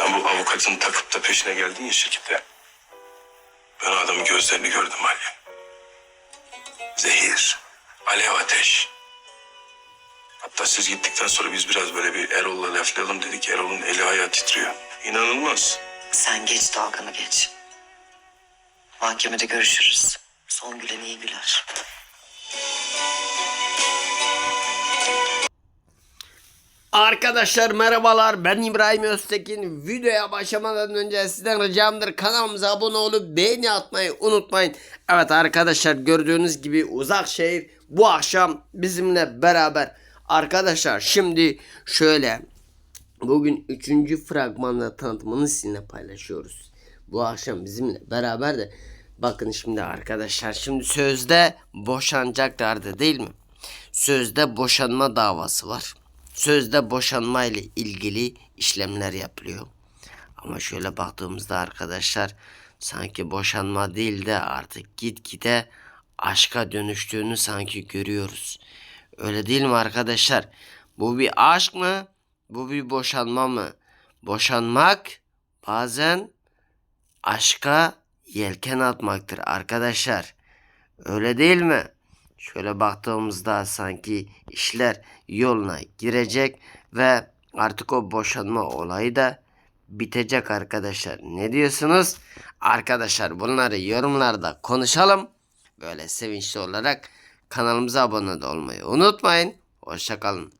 Sen bu avukatın takıp da peşine geldin ya şirkette. Ben adamın gözlerini gördüm Ali. Zehir, alev ateş. Hatta siz gittikten sonra biz biraz böyle bir Erol'la laflayalım dedik. Erol'un eli ayağı titriyor. İnanılmaz. Sen geç dalganı geç. Mahkemede görüşürüz. Son gülen iyi güler. Arkadaşlar merhabalar ben İbrahim Öztekin. Videoya başlamadan önce sizden ricamdır kanalımıza abone olup beğeni atmayı unutmayın. Evet arkadaşlar gördüğünüz gibi uzak şehir bu akşam bizimle beraber. Arkadaşlar şimdi şöyle bugün 3. fragmanda tanıtımını sizinle paylaşıyoruz. Bu akşam bizimle beraber de bakın şimdi arkadaşlar şimdi sözde boşanacaklardı değil mi? Sözde boşanma davası var. Sözde boşanma ile ilgili işlemler yapılıyor. Ama şöyle baktığımızda arkadaşlar sanki boşanma değil de artık gitgide aşka dönüştüğünü sanki görüyoruz. Öyle değil mi arkadaşlar? Bu bir aşk mı? Bu bir boşanma mı? Boşanmak bazen aşka yelken atmaktır arkadaşlar. Öyle değil mi? Şöyle baktığımızda sanki işler yoluna girecek ve artık o boşanma olayı da bitecek arkadaşlar. Ne diyorsunuz? Arkadaşlar bunları yorumlarda konuşalım. Böyle sevinçli olarak kanalımıza abone olmayı unutmayın. Hoşçakalın.